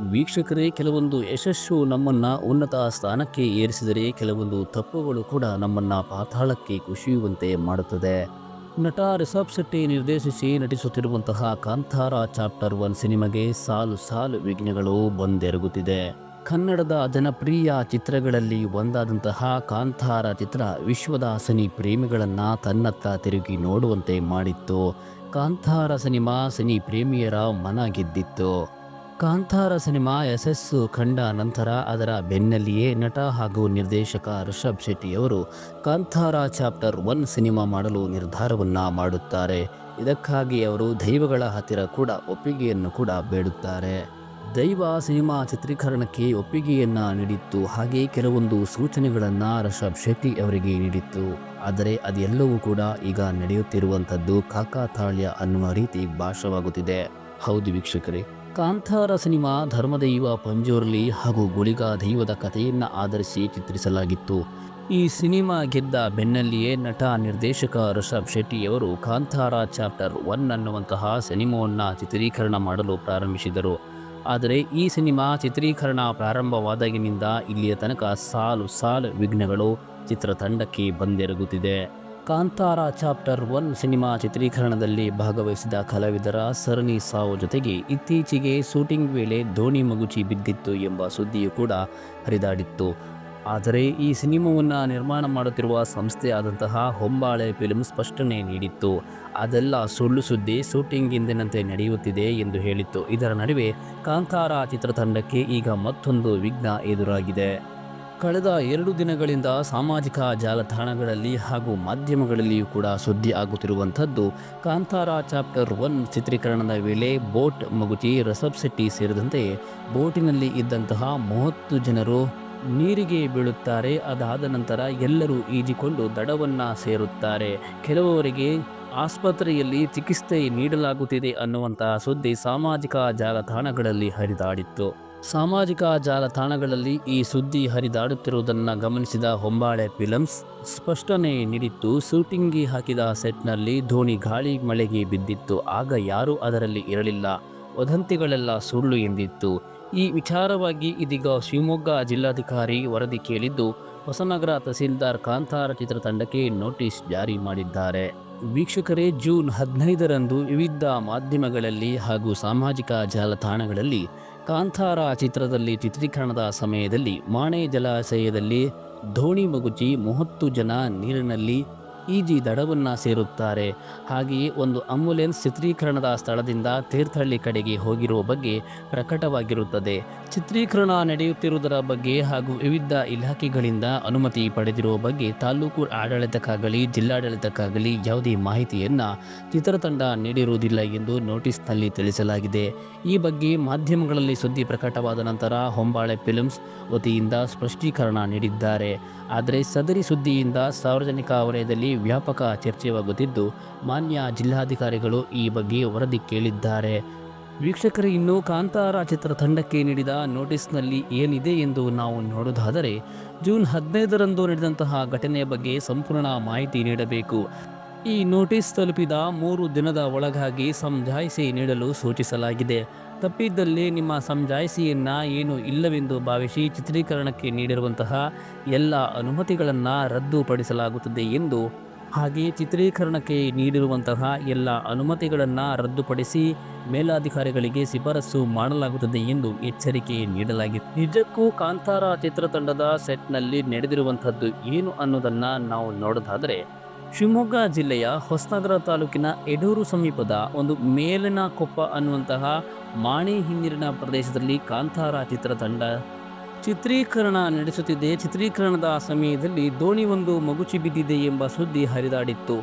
ವೀಕ್ಷಕರೇ, ಕೆಲವೊಂದು ಯಶಸ್ಸು ನಮ್ಮನ್ನ ಉನ್ನತ ಸ್ಥಾನಕ್ಕೆ ಏರಿಸಿದರೆ ಕೆಲವೊಂದು ತಪ್ಪುಗಳು ಕೂಡ ನಮ್ಮನ್ನ ಪಾತಾಳಕ್ಕೆ ಕುಸಿಯುವಂತೆ ಮಾಡುತ್ತದೆ. ನಟ ರಿಷಬ್ ಶೆಟ್ಟಿ ನಿರ್ದೇಶಿಸಿ ನಟಿಸುತ್ತಿರುವಂತಹ ಕಾಂತಾರ ಚಾಪ್ಟರ್ ಒನ್ ಸಿನಿಮಾಗೆ ಸಾಲು ಸಾಲು ವಿಘ್ನಗಳು ಬಂದೆರಗುತ್ತಿದೆ. ಕನ್ನಡದ ಜನಪ್ರಿಯ ಚಿತ್ರಗಳಲ್ಲಿ ಒಂದಾದಂತಹ ಕಾಂತಾರ ಚಿತ್ರ ವಿಶ್ವದ ಪ್ರೇಮಿಗಳನ್ನು ಪ್ರೇಮಿಗಳನ್ನ ತನ್ನತ್ತ ತಿರುಗಿ ನೋಡುವಂತೆ ಮಾಡಿತ್ತು. ಕಾಂತಾರ ಸಿನಿಮಾ ಸನಿ ಪ್ರೇಮಿಯರ ಮನ ಗೆದ್ದಿತ್ತು. ಕಾಂತಾರ ಸಿನಿಮಾ ಯಶಸ್ಸು ಕಂಡ ನಂತರ ಅದರ ಬೆನ್ನಲ್ಲಿಯೇ ನಟ ಹಾಗೂ ನಿರ್ದೇಶಕ ರಿಷಬ್ ಶೆಟ್ಟಿಯವರು ಕಾಂತಾರ ಚಾಪ್ಟರ್ ಒನ್ ಸಿನಿಮಾ ಮಾಡಲು ನಿರ್ಧಾರವನ್ನು ಮಾಡುತ್ತಾರೆ. ಇದಕ್ಕಾಗಿ ಅವರು ದೈವಗಳ ಹತ್ತಿರ ಕೂಡ ಒಪ್ಪಿಗೆಯನ್ನು ಕೂಡ ಬೇಡುತ್ತಾರೆ. ದೈವ ಸಿನಿಮಾ ಚಿತ್ರೀಕರಣಕ್ಕೆ ಒಪ್ಪಿಗೆಯನ್ನು ನೀಡಿತ್ತು. ಹಾಗೆ ಕೆಲವೊಂದು ಸೂಚನೆಗಳನ್ನು ರಿಷಬ್ ಶೆಟ್ಟಿ ಅವರಿಗೆ ನೀಡಿತ್ತು. ಆದರೆ ಅದೆಲ್ಲವೂ ಕೂಡ ಈಗ ನಡೆಯುತ್ತಿರುವಂಥದ್ದು ಕಾಕಾತಾಳ್ಯ ಅನ್ನುವ ರೀತಿ ಭಾಷವಾಗುತ್ತಿದೆ ಹೌದು ವೀಕ್ಷಕರೇ. ಕಾಂತಾರ ಸಿನಿಮಾ ಧರ್ಮದೈವ ಪಂಜೋರ್ಲಿ ಹಾಗೂ ಗುಳಿಗ ದೈವದ ಕಥೆಯನ್ನು ಆಧರಿಸಿ ಚಿತ್ರಿಸಲಾಗಿತ್ತು. ಈ ಸಿನಿಮಾ ಗೆದ್ದ ಬೆನ್ನಲ್ಲಿಯೇ ನಟ ನಿರ್ದೇಶಕ ಋಷಭ್ ಶೆಟ್ಟಿಯವರು ಕಾಂತಾರ ಚಾಪ್ಟರ್ ಒನ್ ಅನ್ನುವಂತಹ ಸಿನಿಮಾವನ್ನು ಚಿತ್ರೀಕರಣ ಮಾಡಲು ಪ್ರಾರಂಭಿಸಿದರು. ಆದರೆ ಈ ಸಿನಿಮಾ ಚಿತ್ರೀಕರಣ ಪ್ರಾರಂಭವಾದಾಗಿನಿಂದ ಇಲ್ಲಿಯ ತನಕ ಸಾಲು ಸಾಲು ವಿಘ್ನಗಳು ಚಿತ್ರತಂಡಕ್ಕೆ ಬಂದೆರಗುತ್ತಿದೆ. ಕಾಂತಾರ ಚಾಪ್ಟರ್ ಒನ್ ಸಿನಿಮಾ ಚಿತ್ರೀಕರಣದಲ್ಲಿ ಭಾಗವಹಿಸಿದ ಕಲಾವಿದರ ಸರಣಿ ಸಾವು ಜೊತೆಗೆ ಇತ್ತೀಚೆಗೆ ಶೂಟಿಂಗ್ ವೇಳೆ ಧೋನಿ ಮಗುಚಿ ಬಿದ್ದಿತ್ತು ಎಂಬ ಸುದ್ದಿಯು ಕೂಡ ಹರಿದಾಡಿತ್ತು. ಆದರೆ ಈ ಸಿನಿಮಾವನ್ನು ನಿರ್ಮಾಣ ಮಾಡುತ್ತಿರುವ ಸಂಸ್ಥೆಯಾದಂತಹ ಹೊಂಬಾಳೆ ಫಿಲ್ಮ್ ಸ್ಪಷ್ಟನೆ ನೀಡಿತ್ತು. ಅದೆಲ್ಲ ಸುಳ್ಳು ಸುದ್ದಿ ಶೂಟಿಂಗ್ ಎಂದಿನಂತೆ ನಡೆಯುತ್ತಿದೆ ಎಂದು ಹೇಳಿತ್ತು. ಇದರ ನಡುವೆ ಕಾಂತಾರ ಚಿತ್ರತಂಡಕ್ಕೆ ಈಗ ಮತ್ತೊಂದು ವಿಘ್ನ ಎದುರಾಗಿದೆ. ಕಳೆದ ಎರಡು ದಿನಗಳಿಂದ ಸಾಮಾಜಿಕ ಜಾಲತಾಣಗಳಲ್ಲಿ ಹಾಗೂ ಮಾಧ್ಯಮಗಳಲ್ಲಿಯೂ ಕೂಡ ಸುದ್ದಿ ಆಗುತ್ತಿರುವಂಥದ್ದು, ಕಾಂತಾರ ಚಾಪ್ಟರ್ ಒನ್ ಚಿತ್ರೀಕರಣದ ವೇಳೆ ಬೋಟ್ ಮಗುಚಿ ರಸಬ್ ಶೆಟ್ಟಿ ಸೇರಿದಂತೆ ಬೋಟಿನಲ್ಲಿ ಇದ್ದಂತಹ ಮೂವತ್ತು ಜನರು ನೀರಿಗೆ ಬೀಳುತ್ತಾರೆ. ಅದಾದ ನಂತರ ಎಲ್ಲರೂ ಈಜಿಕೊಂಡು ದಡವನ್ನು ಸೇರುತ್ತಾರೆ. ಕೆಲವರಿಗೆ ಆಸ್ಪತ್ರೆಯಲ್ಲಿ ಚಿಕಿತ್ಸೆ ನೀಡಲಾಗುತ್ತಿದೆ ಅನ್ನುವಂತಹ ಸುದ್ದಿ ಸಾಮಾಜಿಕ ಜಾಲತಾಣಗಳಲ್ಲಿ ಹರಿದಾಡಿತ್ತು. ಸಾಮಾಜಿಕ ಜಾಲತಾಣಗಳಲ್ಲಿ ಈ ಸುದ್ದಿ ಹರಿದಾಡುತ್ತಿರುವುದನ್ನು ಗಮನಿಸಿದ ಹೊಂಬಾಳೆ ಫಿಲಮ್ಸ್, ಸ್ಪಷ್ಟನೆ ನೀಡಿತ್ತು. ಶೂಟಿಂಗ್ಗೆ ಹಾಕಿದ ಸೆಟ್ನಲ್ಲಿ ಧೋನಿ ಗಾಳಿ ಮಳೆಗೆ ಬಿದ್ದಿತ್ತು. ಆಗ ಯಾರೂ ಅದರಲ್ಲಿ ಇರಲಿಲ್ಲ. ವದಂತಿಗಳೆಲ್ಲ ಸುಳ್ಳು ಎಂದಿತ್ತು. ಈ ವಿಚಾರವಾಗಿ ಇದೀಗ ಶಿವಮೊಗ್ಗ ಜಿಲ್ಲಾಧಿಕಾರಿ ವರದಿ ಕೇಳಿದ್ದು, ಹೊಸನಗರ ತಹಸೀಲ್ದಾರ್ ಕಾಂತಾರ ಚಿತ್ರತಂಡಕ್ಕೆ ನೋಟಿಸ್ ಜಾರಿ ಮಾಡಿದ್ದಾರೆ. ವೀಕ್ಷಕರೇ, ಜೂನ್ ಹದಿನೈದರಂದು ವಿವಿಧ ಮಾಧ್ಯಮಗಳಲ್ಲಿ ಹಾಗೂ ಸಾಮಾಜಿಕ ಜಾಲತಾಣಗಳಲ್ಲಿ ಕಾಂತಾರ ಚಿತ್ರದಲ್ಲಿ ಚಿತ್ರೀಕರಣದ ಸಮಯದಲ್ಲಿ ಮಾಣೆ ಜಲಾಶಯದಲ್ಲಿ ಧೋಣಿ ಮಗುಚಿ ಮೂವತ್ತು ಜನ ನೀರಿನಲ್ಲಿ ಈಜಿ ದಡವನ್ನು ಸೇರುತ್ತಾರೆ. ಹಾಗೆಯೇ ಒಂದು ಆಂಬ್ಯುಲೆನ್ಸ್ ಚಿತ್ರೀಕರಣದ ಸ್ಥಳದಿಂದ ತೀರ್ಥಹಳ್ಳಿ ಕಡೆಗೆ ಹೋಗಿರುವ ಬಗ್ಗೆ ಪ್ರಕಟವಾಗಿರುತ್ತದೆ. ಚಿತ್ರೀಕರಣ ನಡೆಯುತ್ತಿರುವುದರ ಬಗ್ಗೆ ಹಾಗೂ ವಿವಿಧ ಇಲಾಖೆಗಳಿಂದ ಅನುಮತಿ ಪಡೆದಿರುವ ಬಗ್ಗೆ ತಾಲೂಕು ಆಡಳಿತಕ್ಕಾಗಲಿ, ಜಿಲ್ಲಾಡಳಿತಕ್ಕಾಗಲಿ ಯಾವುದೇ ಮಾಹಿತಿಯನ್ನು ಚಿತ್ರತಂಡ ನೀಡಿರುವುದಿಲ್ಲ ಎಂದು ನೋಟಿಸ್ನಲ್ಲಿ ತಿಳಿಸಲಾಗಿದೆ. ಈ ಬಗ್ಗೆ ಮಾಧ್ಯಮಗಳಲ್ಲಿ ಸುದ್ದಿ ಪ್ರಕಟವಾದ ನಂತರ ಹೊಂಬಾಳೆ ಫಿಲ್ಮ್ಸ್ ವತಿಯಿಂದ ಸ್ಪಷ್ಟೀಕರಣ ನೀಡಿದ್ದಾರೆ. ಆದರೆ ಸದರಿ ಸುದ್ದಿಯಿಂದ ಸಾರ್ವಜನಿಕ ವಲಯದಲ್ಲಿ ವ್ಯಾಪಕ ಚರ್ಚೆಯಾಗುತ್ತಿದ್ದು, ಮಾನ್ಯ ಜಿಲ್ಲಾಧಿಕಾರಿಗಳು ಈ ಬಗ್ಗೆ ವರದಿ ಕೇಳಿದ್ದಾರೆ. ವೀಕ್ಷಕರು, ಇನ್ನು ಕಾಂತಾರ ಚಿತ್ರತಂಡಕ್ಕೆ ನೀಡಿದ ನೋಟಿಸ್ನಲ್ಲಿ ಏನಿದೆ ಎಂದು ನಾವು ನೋಡೋದಾದರೆ, ಜೂನ್ ಹದಿನೈದರಂದು ನಡೆದಂತಹ ಘಟನೆಯ ಬಗ್ಗೆ ಸಂಪೂರ್ಣ ಮಾಹಿತಿ ನೀಡಬೇಕು. ಈ ನೋಟಿಸ್ ತಲುಪಿದ ಮೂರು ದಿನದ ಒಳಗಾಗಿ ಸಮಜಾಯಿಸಿ ನೀಡಲು ಸೂಚಿಸಲಾಗಿದೆ. ತಪ್ಪಿದ್ದಲ್ಲಿ ನಿಮ್ಮ ಸಮಜಾಯಿಸಿಯನ್ನು ಏನು ಇಲ್ಲವೆಂದು ಭಾವಿಸಿ ಚಿತ್ರೀಕರಣಕ್ಕೆ ನೀಡಿರುವಂತಹ ಎಲ್ಲ ಅನುಮತಿಗಳನ್ನು ರದ್ದುಪಡಿಸಲಾಗುತ್ತದೆ ಎಂದು ಹಾಗೆಯೇ ಚಿತ್ರೀಕರಣಕ್ಕೆ ನೀಡಿರುವಂತಹ ಎಲ್ಲ ಅನುಮತಿಗಳನ್ನು ರದ್ದುಪಡಿಸಿ ಮೇಲಾಧಿಕಾರಿಗಳಿಗೆ ಶಿಫಾರಸು ಮಾಡಲಾಗುತ್ತದೆ ಎಂದು ಎಚ್ಚರಿಕೆ ನೀಡಲಾಗಿದೆ. ನಿಜಕ್ಕೂ ಕಾಂತಾರ ಚಿತ್ರತಂಡದ ಸೆಟ್ನಲ್ಲಿ ನಡೆದಿರುವಂಥದ್ದು ಏನು ಅನ್ನೋದನ್ನು ನಾವು ನೋಡೋದಾದರೆ, ಶಿವಮೊಗ್ಗ ಜಿಲ್ಲೆಯ ಹೊಸನಗರ ತಾಲೂಕಿನ ಎಡೂರು ಸಮೀಪದ ಒಂದು ಮೇಲಿನ ಕೊಪ್ಪ ಅನ್ನುವಂತಹ ಮಾಣಿ ಹಿನ್ನೀರಿನ ಪ್ರದೇಶದಲ್ಲಿ ಕಾಂತಾರ ಚಿತ್ರತಂಡ ಚಿತ್ರೀಕರಣ ನಡೆಸುತ್ತಿದೆ. ಚಿತ್ರೀಕರಣದ ಸಮಯದಲ್ಲಿ ದೋಣಿ ಒಂದು ಮಗುಚಿ ಬಿದ್ದಿದೆ ಎಂಬ ಸುದ್ದಿ ಹರಿದಾಡಿತ್ತು.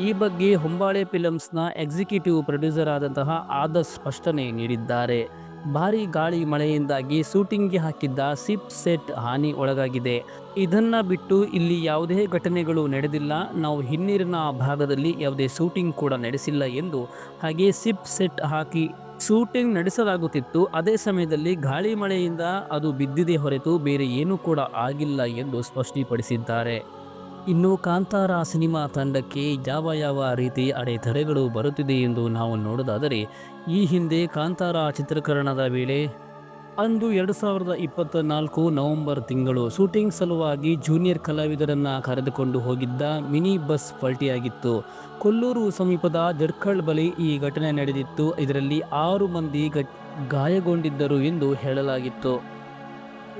ಈ ಬಗ್ಗೆ ಹೊಂಬಾಳೆ ಫಿಲಮ್ಸ್ನ ಎಕ್ಸಿಕ್ಯೂಟಿವ್ ಪ್ರೊಡ್ಯೂಸರ್ ಆದಂತಹ ಆದ ಸ್ಪಷ್ಟನೆ ನೀಡಿದ್ದಾರೆ. ಭಾರಿ ಗಾಳಿ ಮಳೆಯಿಂದಾಗಿ ಶೂಟಿಂಗ್ಗೆ ಹಾಕಿದ್ದ ಸಿಪ್ ಸೆಟ್ ಹಾನಿ ಒಳಗಾಗಿದೆ. ಇದನ್ನು ಬಿಟ್ಟು ಇಲ್ಲಿ ಯಾವುದೇ ಘಟನೆಗಳು ನಡೆದಿಲ್ಲ. ನಾವು ಹಿನ್ನೀರಿನ ಭಾಗದಲ್ಲಿ ಯಾವುದೇ ಶೂಟಿಂಗ್ ಕೂಡ ನಡೆಸಿಲ್ಲ ಎಂದು ಹಾಗೆ ಸಿಪ್ ಸೆಟ್ ಹಾಕಿ ಶೂಟಿಂಗ್ ನಡೆಸಲಾಗುತ್ತಿತ್ತು. ಅದೇ ಸಮಯದಲ್ಲಿ ಗಾಳಿ ಮಳೆಯಿಂದ ಅದು ಬಿದ್ದಿದೆ ಹೊರತು ಬೇರೆ ಏನೂ ಕೂಡ ಆಗಿಲ್ಲ ಎಂದು ಸ್ಪಷ್ಟಪಡಿಸಿದ್ದಾರೆ. ಇನ್ನು ಕಾಂತಾರ ಸಿನಿಮಾ ತಂಡಕ್ಕೆ ಯಾವ ಯಾವ ರೀತಿ ಅಡೆತಡೆಗಳು ಬರುತ್ತಿದೆ ಎಂದು ನಾವು ನೋಡೋದಾದರೆ, ಈ ಹಿಂದೆ ಕಾಂತಾರ ಚಿತ್ರೀಕರಣದ ವೇಳೆ ಅಂದು ಎರಡು ಸಾವಿರದ ಇಪ್ಪತ್ತ ನಾಲ್ಕು ನವೆಂಬರ್ ತಿಂಗಳು ಶೂಟಿಂಗ್ ಸಲುವಾಗಿ ಜೂನಿಯರ್ ಕಲಾವಿದರನ್ನ ಕರೆದುಕೊಂಡು ಹೋಗಿದ್ದ ಮಿನಿ ಬಸ್ ಪಲ್ಟಿಯಾಗಿತ್ತು. ಕೊಲ್ಲೂರು ಸಮೀಪದ ಜಡ್ಕಳ್ ಬಳಿ ಈ ಘಟನೆ ನಡೆದಿತ್ತು. ಇದರಲ್ಲಿ ಆರು ಮಂದಿ ಗಾಯಗೊಂಡಿದ್ದರು ಎಂದು ಹೇಳಲಾಗಿತ್ತು.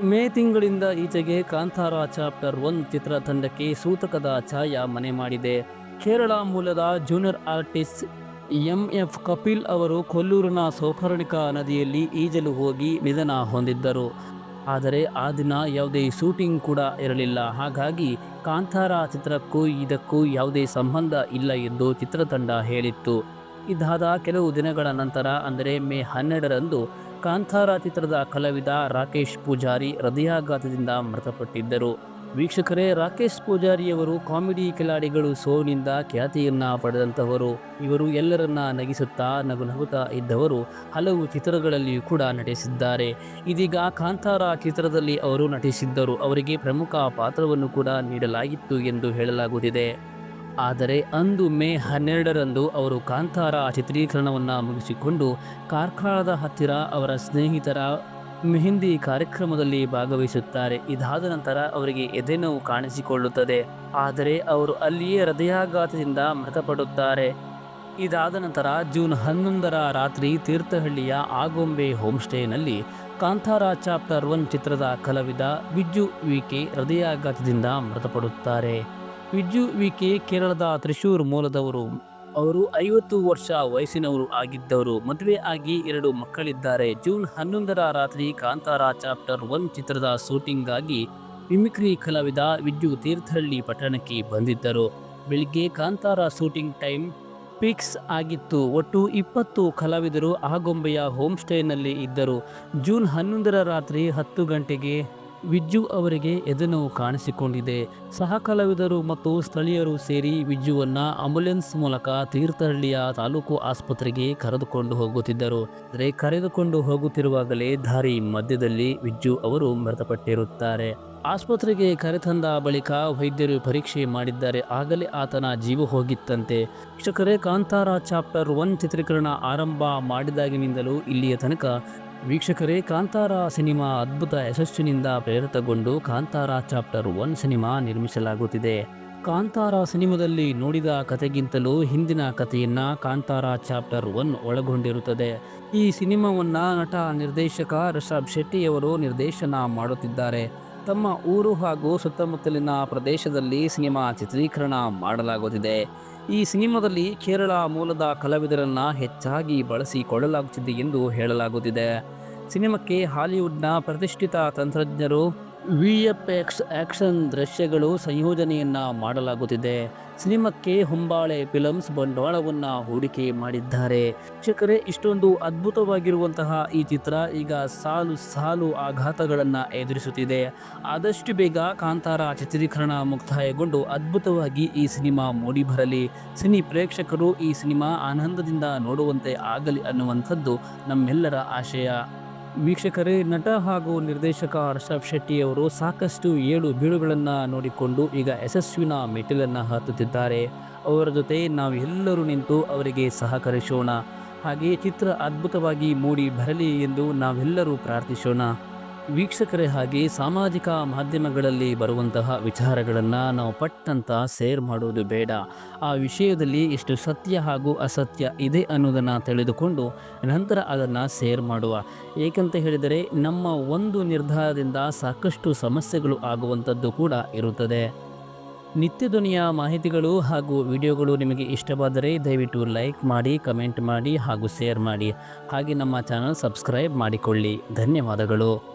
ಮೇ ತಿಂಗಳಿಂದ ಈಚೆಗೆ ಕಾಂತಾರ ಚಾಪ್ಟರ್ ಒನ್ ಚಿತ್ರತಂಡಕ್ಕೆ ಸೂತಕದ ಛಾಯಾ ಮನೆ ಮಾಡಿದೆ. ಕೇರಳ ಮೂಲದ junior artist M F Kapil ಅವರು ಕೊಲ್ಲೂರಿನ ಸೋಪರ್ಣಿಕಾ ನದಿಯಲ್ಲಿ ಈಜಲು ಹೋಗಿ ನಿಧನ ಹೊಂದಿದ್ದರು. ಆದರೆ ಆ ದಿನ ಯಾವುದೇ ಶೂಟಿಂಗ್ ಕೂಡ ಇರಲಿಲ್ಲ. ಹಾಗಾಗಿ ಕಾಂತಾರ ಚಿತ್ರಕ್ಕೂ ಇದಕ್ಕೂ ಯಾವುದೇ ಸಂಬಂಧ ಇಲ್ಲ ಎಂದು ಚಿತ್ರತಂಡ ಹೇಳಿತ್ತು. ಇದಾದ ಕೆಲವು ದಿನಗಳ ನಂತರ, ಅಂದರೆ ಮೇ ಹನ್ನೆರಡರಂದು, ಕಾಂತಾರ ಚಿತ್ರದ ಕಲಾವಿದ ರಾಕೇಶ್ ಪೂಜಾರಿ ಹೃದಯಾಘಾತದಿಂದ ಮೃತಪಟ್ಟಿದ್ದರು. ವೀಕ್ಷಕರೇ, ರಾಕೇಶ್ ಪೂಜಾರಿಯವರು ಕಾಮಿಡಿ ಕಿಲಾಡಿಗಳು ಸೋನಿಂದ ಖ್ಯಾತಿಯನ್ನ ಪಡೆದಂಥವರು ಇವರು ಎಲ್ಲರನ್ನ ನಗಿಸುತ್ತಾ ನಗು ನಗುತ್ತಾ ಇದ್ದವರು ಹಲವು ಚಿತ್ರಗಳಲ್ಲಿಯೂ ಕೂಡ ನಟಿಸಿದ್ದಾರೆ. ಇದೀಗ ಕಾಂತಾರ ಚಿತ್ರದಲ್ಲಿ ಅವರು ನಟಿಸಿದ್ದರು. ಅವರಿಗೆ ಪ್ರಮುಖ ಪಾತ್ರವನ್ನು ಕೂಡ ನೀಡಲಾಗಿತ್ತು ಎಂದು ಹೇಳಲಾಗುತ್ತಿದೆ. ಆದರೆ ಅಂದು ಮೇ ಹನ್ನೆರಡರಂದು ಅವರು ಕಾಂತಾರ ಚಿತ್ರೀಕರಣವನ್ನು ಮುಗಿಸಿಕೊಂಡು ಕಾರ್ಕಳದ ಹತ್ತಿರ ಅವರ ಸ್ನೇಹಿತರ ಮೆಹಂದಿ ಕಾರ್ಯಕ್ರಮದಲ್ಲಿ ಭಾಗವಹಿಸುತ್ತಾರೆ. ಇದಾದ ನಂತರ ಅವರಿಗೆ ಎದೆನೋವು ಕಾಣಿಸಿಕೊಳ್ಳುತ್ತದೆ. ಆದರೆ ಅವರು ಅಲ್ಲಿಯೇ ಹೃದಯಾಘಾತದಿಂದ ಮೃತಪಡುತ್ತಾರೆ. ಇದಾದ ನಂತರ ಜೂನ್ ಹನ್ನೊಂದರ ರಾತ್ರಿ ತೀರ್ಥಹಳ್ಳಿಯ ಆಗೊಂಬೆ ಹೋಮ್ಸ್ಟೇನಲ್ಲಿ ಕಾಂತಾರ ಚಾಪ್ಟರ್ ಒನ್ ಚಿತ್ರದ ಕಲಾವಿದ ವಿಜ್ಜು ವಿಕೆ ಹೃದಯಾಘಾತದಿಂದ ಮೃತಪಡುತ್ತಾರೆ. ವಿಜ್ಜು ವಿಕೆ ಕೇರಳದ ತ್ರಿಶೂರ್ ಮೂಲದವರು ಅವರು ಐವತ್ತು ವರ್ಷ ವಯಸ್ಸಿನವರು ಆಗಿದ್ದವರು. ಮದುವೆ ಆಗಿ ಎರಡು ಮಕ್ಕಳಿದ್ದಾರೆ. ಜೂನ್ ಹನ್ನೊಂದರ ರಾತ್ರಿ ಕಾಂತಾರ ಚಾಪ್ಟರ್ ಒನ್ ಚಿತ್ರದ ಶೂಟಿಂಗ್ಗಾಗಿ ಮಿಮಿಕ್ರಿ ಕಲಾವಿದ ವಿದ್ಯು ತೀರ್ಥಹಳ್ಳಿ ಪಟ್ಟಣಕ್ಕೆ ಬಂದಿದ್ದರು. ಬೆಳಿಗ್ಗೆ ಕಾಂತಾರ ಶೂಟಿಂಗ್ ಟೈಮ್ ಪಿಕ್ಸ್ ಆಗಿತ್ತು. ಒಟ್ಟು ಇಪ್ಪತ್ತು ಕಲಾವಿದರು ಆಗೊಂಬೆಯ ಹೋಮ್ ಸ್ಟೇನಲ್ಲಿ ಇದ್ದರು. ಜೂನ್ ಹನ್ನೊಂದರ ರಾತ್ರಿ ಹತ್ತು ಗಂಟೆಗೆ ವಿಜ್ಜು ಅವರಿಗೆ ಎದೆನೋವು ಕಾಣಿಸಿಕೊಂಡಿದೆ. ಸಹ ಕಲಾವಿದರು ಮತ್ತು ಸ್ಥಳೀಯರು ಸೇರಿ ವಿಜ್ಜುವನ್ನು ಆಂಬ್ಯುಲೆನ್ಸ್ ಮೂಲಕ ತೀರ್ಥಹಳ್ಳಿಯ ತಾಲೂಕು ಆಸ್ಪತ್ರೆಗೆ ಕರೆದುಕೊಂಡು ಹೋಗುತ್ತಿದ್ದರು. ಆದರೆ ಕರೆದುಕೊಂಡು ಹೋಗುತ್ತಿರುವಾಗಲೇ ದಾರಿ ಮಧ್ಯದಲ್ಲಿ ವಿಜ್ಜು ಅವರು ಮೃತಪಟ್ಟಿರುತ್ತಾರೆ. ಆಸ್ಪತ್ರೆಗೆ ಕರೆತಂದ ಬಳಿಕ ವೈದ್ಯರು ಪರೀಕ್ಷೆ ಮಾಡಿದ್ದಾರೆ. ಆಗಲೇ ಆತನ ಜೀವ ಹೋಗಿತ್ತಂತೆ. ಶಿಕ್ಷಕರೇ ಕಾಂತಾರ ಚಾಪ್ಟರ್ ಒನ್ ಚಿತ್ರೀಕರಣ ಆರಂಭ ಮಾಡಿದಾಗಿನಿಂದಲೂ ಇಲ್ಲಿಯ ತನಕ ವೀಕ್ಷಕರೇ, ಕಾಂತಾರ ಸಿನಿಮಾ ಅದ್ಭುತ ಯಶಸ್ಸಿನಿಂದ ಪ್ರೇರಿತಗೊಂಡು ಕಾಂತಾರ ಚಾಪ್ಟರ್ ಒನ್ ಸಿನಿಮಾ ನಿರ್ಮಿಸಲಾಗುತ್ತಿದೆ. ಕಾಂತಾರ ಸಿನಿಮಾದಲ್ಲಿ ನೋಡಿದ ಕಥೆಗಿಂತಲೂ ಹಿಂದಿನ ಕಥೆಯನ್ನ ಕಾಂತಾರ ಚಾಪ್ಟರ್ ಒನ್ ಒಳಗೊಂಡಿರುತ್ತದೆ. ಈ ಸಿನಿಮಾವನ್ನ ನಟ ನಿರ್ದೇಶಕ ರಿಷಬ್ ಶೆಟ್ಟಿಯವರು ನಿರ್ದೇಶನ ಮಾಡುತ್ತಿದ್ದಾರೆ. ತಮ್ಮ ಊರು ಹಾಗೂ ಸುತ್ತಮುತ್ತಲಿನ ಪ್ರದೇಶದಲ್ಲಿ ಸಿನಿಮಾ ಚಿತ್ರೀಕರಣ ಮಾಡಲಾಗುತ್ತಿದೆ. ಈ ಸಿನಿಮಾದಲ್ಲಿ ಕೇರಳ ಮೂಲದ ಕಲಾವಿದರನ್ನ ಹೆಚ್ಚಾಗಿ ಬಳಸಿಕೊಳ್ಳಲಾಗುತ್ತಿದೆ ಎಂದು ಹೇಳಲಾಗುತ್ತಿದೆ. ಸಿನಿಮಾಕ್ಕೆ ಹಾಲಿವುಡ್ನ ಪ್ರತಿಷ್ಠಿತ ತಂತ್ರಜ್ಞರು ವಿ ಎಫ್ ಎಕ್ಸ್ ಆ್ಯಕ್ಷನ್ ದೃಶ್ಯಗಳು ಸಂಯೋಜನೆಯನ್ನು ಮಾಡಲಾಗುತ್ತಿದೆ. ಸಿನಿಮಾಕ್ಕೆ ಹೊಂಬಾಳೆ ಫಿಲಮ್ಸ್ ಬಂಡವಾಳವನ್ನು ಹೂಡಿಕೆ ಮಾಡಿದ್ದಾರೆ. ಶಿಕ್ಷಕರೇ ಇಷ್ಟೊಂದು ಅದ್ಭುತವಾಗಿರುವಂತಹ ಈ ಚಿತ್ರ ಈಗ ಸಾಲು ಸಾಲು ಆಘಾತಗಳನ್ನು ಎದುರಿಸುತ್ತಿದೆ. ಆದಷ್ಟು ಬೇಗ ಕಾಂತಾರ ಚಿತ್ರೀಕರಣ ಮುಕ್ತಾಯಗೊಂಡು ಅದ್ಭುತವಾಗಿ ಈ ಸಿನಿಮಾ ಮೂಡಿಬರಲಿ ಸಿನಿ ಪ್ರೇಕ್ಷಕರು ಈ ಸಿನಿಮಾ ಆನಂದದಿಂದ ನೋಡುವಂತೆ ಆಗಲಿ ಅನ್ನುವಂಥದ್ದು ನಮ್ಮೆಲ್ಲರ ಆಶಯ. ವೀಕ್ಷಕರೇ, ನಟ ಹಾಗೂ ನಿರ್ದೇಶಕ ಅರ್ಷ್ ಶೆಟ್ಟಿ ಅವರು ಸಾಕಷ್ಟು ಏಳು ಬೀಳುಗಳನ್ನು ನೋಡಿಕೊಂಡು ಈಗ ಯಶಸ್ವಿನ ಮೆಟ್ಟಿಲನ್ನು ಹತ್ತುತ್ತಿದ್ದಾರೆ. ಅವರ ಜೊತೆ ನಾವು ಎಲ್ಲರೂ ನಿಂತು ಅವರಿಗೆ ಸಹಕರಿಸೋಣ. ಹಾಗೆಯೇ ಚಿತ್ರ ಅದ್ಭುತವಾಗಿ ಮೂಡಿ ಬರಲಿ ಎಂದು ನಾವೆಲ್ಲರೂ ಪ್ರಾರ್ಥಿಸೋಣ. ವೀಕ್ಷಕರೇ ಹಾಗೆ ಸಾಮಾಜಿಕ ಮಾಧ್ಯಮಗಳಲ್ಲಿ ಬರುವಂತಹ ವಿಚಾರಗಳನ್ನು ನಾವು ಪಟ್ಟಂತ ಸೇರ್ ಮಾಡುವುದು ಬೇಡ. ಆ ವಿಷಯದಲ್ಲಿ ಎಷ್ಟು ಸತ್ಯ ಹಾಗೂ ಅಸತ್ಯ ಇದೆ ಅನ್ನೋದನ್ನು ತಿಳಿದುಕೊಂಡು ನಂತರ ಅದನ್ನು ಸೇರ್ ಮಾಡುವ. ಏಕೆಂತ ಹೇಳಿದರೆ ನಮ್ಮ ಒಂದು ನಿರ್ಧಾರದಿಂದ ಸಾಕಷ್ಟು ಸಮಸ್ಯೆಗಳು ಆಗುವಂಥದ್ದು ಕೂಡ ಇರುತ್ತದೆ. ನಿತ್ಯ ಧ್ವನಿಯ ಮಾಹಿತಿಗಳು ಹಾಗೂ ವಿಡಿಯೋಗಳು ನಿಮಗೆ ಇಷ್ಟವಾದರೆ ದಯವಿಟ್ಟು ಲೈಕ್ ಮಾಡಿ ಕಮೆಂಟ್ ಮಾಡಿ ಹಾಗೂ ಶೇರ್ ಮಾಡಿ. ಹಾಗೆ ನಮ್ಮ ಚಾನಲ್ ಸಬ್ಸ್ಕ್ರೈಬ್ ಮಾಡಿಕೊಳ್ಳಿ. ಧನ್ಯವಾದಗಳು.